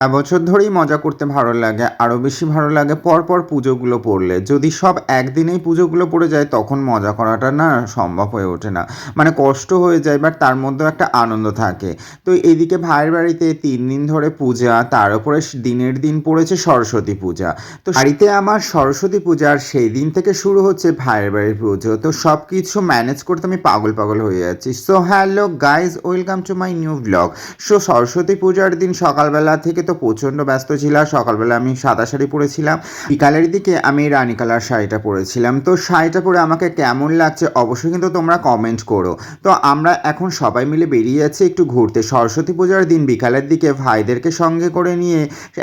বছর ধরেই মজা করতে ভালো লাগে আরও বেশি ভালো লাগে পরপর পুজোগুলো পড়লে। যদি সব একদিনেই পুজোগুলো পড়ে যায়, তখন মজা করাটা না সম্ভব হয়ে ওঠে না। মানে কষ্ট হয়ে যায় বাট তার মধ্যেও একটা আনন্দ থাকে। তো এইদিকে ভাইয়ের বাড়িতে তিন দিন ধরে পূজা, তার উপরে দিনের দিন পড়েছে সরস্বতী পূজা। তো বাড়িতে আমার সরস্বতী পূজার সেই দিন থেকে শুরু হচ্ছে ভাইয়ের বাড়ির পুজো। তো সব কিছু ম্যানেজ করতে আমি পাগল পাগল হয়ে যাচ্ছি। So hello guys welcome to my new blog so Saraswati পূজার দিন সকালবেলা থেকে তো প্রচণ্ড ব্যস্ত ছিলাম সকালবেলা আমি সাদা শাড়ি পরেছিলাম। বিকালের দিকে আমি রানী কালার শাড়িটা পরেছিলাম। তো শাড়িটা পরে আমাকে কেমন লাগছে অবশ্যই কিন্তু তোমরা কমেন্ট করো। তো আমরা এখন সবাই মিলে বেরিয়ে যাচ্ছি একটু ঘুরতে। সরস্বতী পূজার দিন বিকালের দিকে ভাইদেরকে সঙ্গে করে নিয়ে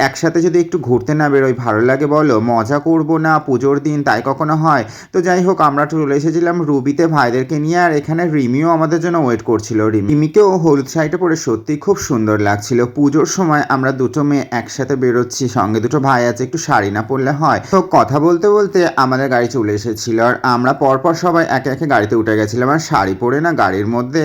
একসাথে যদি একটু ঘুরতে না বেরোই, ভালো লাগে বলো? মজা করব না? পুজোর দিন তাই কখনো হয়? তো যাই হোক, আমরা চলে এসেছিলাম রুবিতে ভাইদেরকে নিয়ে, আর এখানে রিমিও আমাদের জন্য ওয়েট করছিল। রিমি রিমিকেও হলুদ শাড়িটা পরে সত্যি খুব সুন্দর লাগছিল। পুজোর সময় আমরা দুটো মেয়ে একসাথে বেরোচ্ছি, সঙ্গে দুটো ভাই আছে, একটু শাড়ি না পরলে হয়। তো কথা বলতে বলতে আমাদের গাড়ি চলে এসেছিল আর আমরা পরপর সবাই একে একে গাড়িতে উঠে গেছিলাম। আর শাড়ি পরে না গাড়ির মধ্যে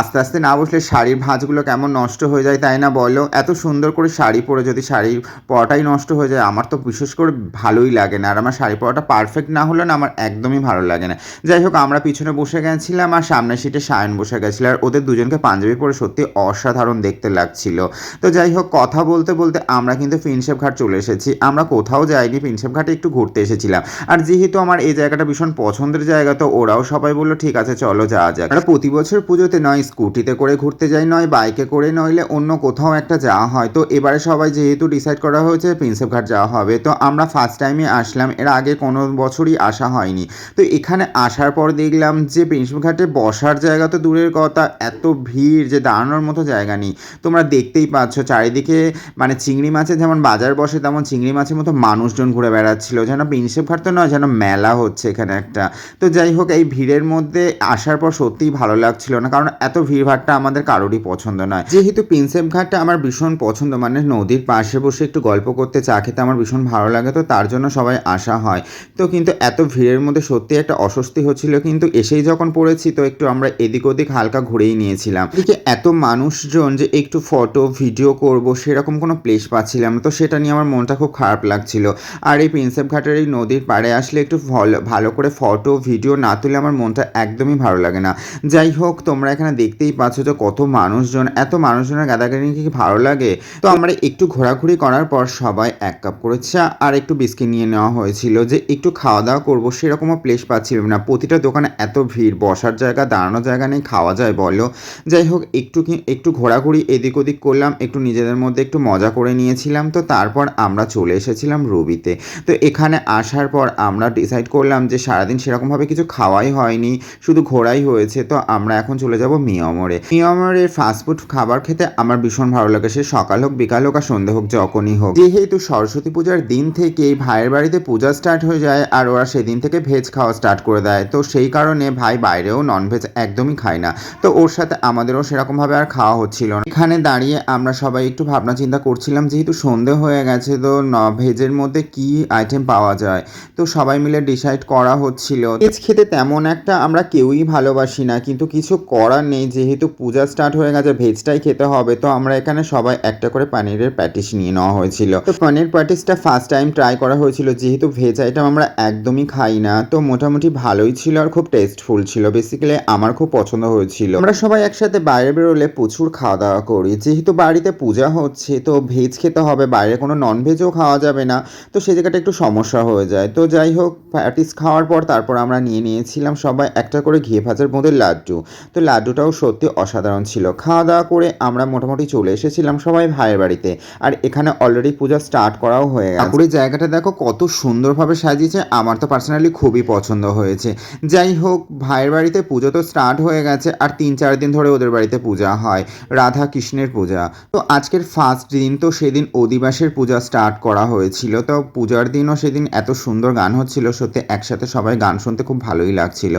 আস্তে আস্তে না বসলে শাড়ির ভাঁজগুলো কেমন নষ্ট হয়ে যায় তাই না বলো? এত সুন্দর করে শাড়ি পরে যদি শাড়ির পরাটাই নষ্ট হয়ে যায়, আমার তো বিশেষ করে ভালোই লাগে না। আর আমার শাড়ি পরাটা পারফেক্ট না হলে না আমার একদমই ভালো লাগে না। যাই হোক, আমরা পিছনে বসে গেছিলাম আর সামনের সিটে সায়ন বসে গেছিল। আর ওদের দুজনকে পাঞ্জাবি পরে সত্যি অসাধারণ দেখতে লাগছিল। তো যাই হোক, কথা বলতে বলতে বলতে আমরা কিন্তু প্রিন্সেপ ঘাট চলে এসেছি। আমরা কোথাও যাইনি প্রিন্সেপ ঘাটে একটু ঘুরতে এসেছিলাম। আর যেহেতু আমার এই জায়গাটা ভীষণ পছন্দের জায়গা, তো ওরাও সবাই বলল, ঠিক আছে, চলো যাওয়া যাক। আমরা প্রতি বছর পুজোতে নয়, স্কুটিতে করে ঘুরতে যাই, নয়, বাইকে করে, নইলে অন্য কোথাও একটা যাওয়া হয়। তো এবারে সবাই যেহেতু ডিসাইড করা হয়েছে প্রিন্সেপ ঘাট যাওয়া হবে। তো আমরা ফার্স্ট টাইমে আসলাম, এর আগে কোনো বছরই আসা হয়নি। তো এখানে আসার পর দেখলাম যে প্রিন্সেপ ঘাটে বসার জায়গা তো দূরের কথা, এত ভিড় যে দাঁড়ানোর মতো জায়গা নেই। তোমরা দেখতেই পাচ্ছ, চারিদিকে মানে চিংড়ি মাছের যেমন বাজার বসে, তেমন চিংড়ি মাছের মতো মানুষজন ঘুরে বেড়াচ্ছিল। যেন প্রিন্সেপ ঘাট তো নয়, যেন মেলা হচ্ছে এখানে একটা। তো যাই হোক, এই ভিড়ের মধ্যে আসার পর সত্যিই ভালো লাগছিল না, কারণ এত ভিড় ভিড়ভাড়টা আমাদের কারোরই পছন্দ নয়। যেহেতু প্রিন্সেপ ঘাটটা আমার ভীষণ পছন্দ মানে নদীর পাশে বসে একটু গল্প করতে, চা খেতে আমার ভীষণ ভালো লাগে, তো তার জন্য সবাই আসা হয়। তো কিন্তু এত ভিড়ের মধ্যে সত্যি একটা অস্বস্তি হচ্ছিল, কিন্তু এসেই যখন পড়েছি, তো একটু আমরা এদিক ওদিক হালকা ঘুরেই নিয়েছিলাম। এত মানুষজন যে একটু ফটো, ভিডিও করব, সেরকম কোনো প্লেস পাচ্ছিলাম তো সেটা নিয়ে আমার মনটা খুব খারাপ লাগছিল। আর এই প্রিন্সেপ ঘাটের এই নদীর পাড়ে আসলে একটু ভালো- করে ফটো ভিডিও না তুলে আমার মনটা একদমই ভালো লাগে না। যাই হোক, তোমরা এখানে দেখতেই পাচ্ছ যে কত মানুষজন, এত মানুষজনের গাদাগাদি কি ভালো লাগে। তো আমরা একটু ঘোরাঘুরি করার পর সবাই এক কাপ করে চা আর একটু বিস্কিট নিয়ে নেওয়া হয়েছিল যে একটু খাওয়া দাওয়া করব, সেরকমও প্লেস পাচ্ছিলাম না। প্রতিটা দোকানে এত ভিড়, বসার জায়গা, দাঁড়ানোর জায়গা নেই, খাওয়া যায় বলো। যাই হোক, একটু একটু ঘোরাঘুরি এদিক ওদিক করলাম, একটু নিজেদের মধ্যে একটু মজা করে নিয়েছিলাম। তো তারপর আমরা চলে এসেছিলাম রবিতে। তো এখানে আসার পর আমরা ডিসাইড করলাম যে সারাদিন সেরকমভাবে কিছু খাওয়াই হয়নি, শুধু ঘোরাই হয়েছে। তো আমরা এখন চলে যাব মিয়মরে মিয়মরের ফাস্টফুড খাবার খেতে আমার ভীষণ ভালো লাগে। সে সকাল হোক, বিকাল হোক আর সন্ধে হোক, যখনই হোক। যেহেতু সরস্বতী পূজার দিন থেকেই ভাইয়ের বাড়িতে পূজা স্টার্ট হয়ে যায় আর ওরা সেদিন থেকে ভেজ খাওয়া স্টার্ট করে দেয়। তো সেই কারণে ভাই বাইরেও ননভেজ একদমই খায় না। তো ওর সাথে আমাদেরও সেরকমভাবে আর খাওয়া হচ্ছিল না। এখানে দাঁড়িয়ে আমরা সবাই একটু ভাবনা চিন্তা করছিলাম, যেহেতু সন্ধে হয়ে গেছে, তো ভেজের মধ্যে কি আইটেম পাওয়া যায়? তো সবাই মিলে ডিসাইড করা হচ্ছিল। ভেজ খেতে তেমন একটা আমরা কেউই ভালোবাসি না, কিন্তু কিছু করার নেই, যেহেতু পূজা স্টার্ট হয়ে গেছে, ভেজটাই খেতে হবে। তো আমরা এখানে সবাই একটা করে পানিরের প্যাটিস নিয়ে নেওয়া হয়েছিল। তো পনির প্যাটিসটা ফার্স্ট টাইম ট্রাই করা হয়েছিল, যেহেতু ভেজ আইটেম আমরা একদমই খাই না। তো মোটামুটি ভালোই ছিল আর খুব টেস্টফুল ছিল। বেসিক্যালি আমার খুব পছন্দ হয়েছিল। আমরা সবাই একসাথে বাইরে বেরোলে প্রচুর খাওয়া দাওয়া করি। যেহেতু বাড়িতে পূজা হচ্ছে, তো ভেজ খেতে হবে, বাইরে কোনো নন ভেজও খাওয়া যাবে না। তো সেই জায়গাটা একটু সমস্যা হয়ে যায়। তো যাই হোক প্যাটিস খাওয়ার পর তারপর আমরা নিয়ে নিয়েছিলাম সবাই একটা করে ঘি ভাজার মধ্যে লাড্ডু। তো লাড্ডুটাও সত্যি অসাধারণ ছিল। খাওয়া দাওয়া করে আমরা মোটামুটি চলে এসেছিলাম সবাই ভাইয়ের বাড়িতে। আর এখানে অলরেডি পূজা স্টার্ট করাও হয়ে গেছে। ঠাকুরের জায়গাটা দেখো কত সুন্দরভাবে সাজিয়েছে। আমার তো পার্সোনালি খুবই পছন্দ হয়েছে। যাই হোক, ভাইয়ের বাড়িতে পুজো তো স্টার্ট হয়ে গেছে। আর তিন চার দিন ধরে ওদের বাড়িতে পূজা হয়। রাধা কৃষ্ণের পূজা। তো আজকের ফার্স্ট দিন তো সেদিন অধিবাসের পূজা স্টার্ট করা হয়েছিল। তো পূজার দিনও সেদিন এত সুন্দর গান হচ্ছিল, সত্যি একসাথে সবাই গান শুনতে খুব ভালোই লাগছিল।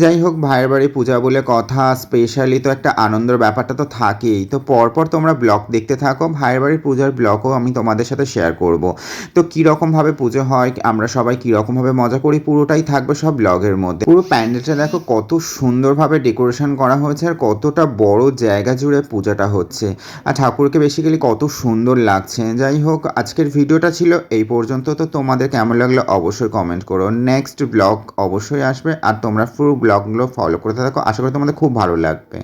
যাই হোক, ভাইয়ের বাড়ি পূজা বলে কথা স্পেশালি তো একটা আনন্দের ব্যাপারটা তো থাকেই। তো পরপর তোমরা ব্লগ দেখতে থাকো, ভাইয়ের বাড়ির পূজার ব্লগও আমি তোমাদের সাথে শেয়ার করব। তো কীরকমভাবে পুজো হয়, আমরা সবাই কীরকমভাবে মজা করি, পুরোটাই থাকবে সব ব্লগের মধ্যে। পুরো প্যান্ডেলটা দেখো কত সুন্দরভাবে ডেকোরেশন করা হয়েছে আর কতটা বড় জায়গা জুড়ে পূজাটা হচ্ছে। আর ঠাকুরকে বেসিক্যালি কত সুন্দর লাগছে। যাই হোক আজকের ভিডিওটা ছিল এই পর্যন্ত। তো তোমাদের কেমন লাগল অবশ্যই কমেন্ট করো। নেক্সট ব্লগ অবশ্যই আসবে। আর তোমরা পুরো ব্লগগুলো ফলো করতে থাকো। আশা করি তোমাদের খুব ভালো লাগবে।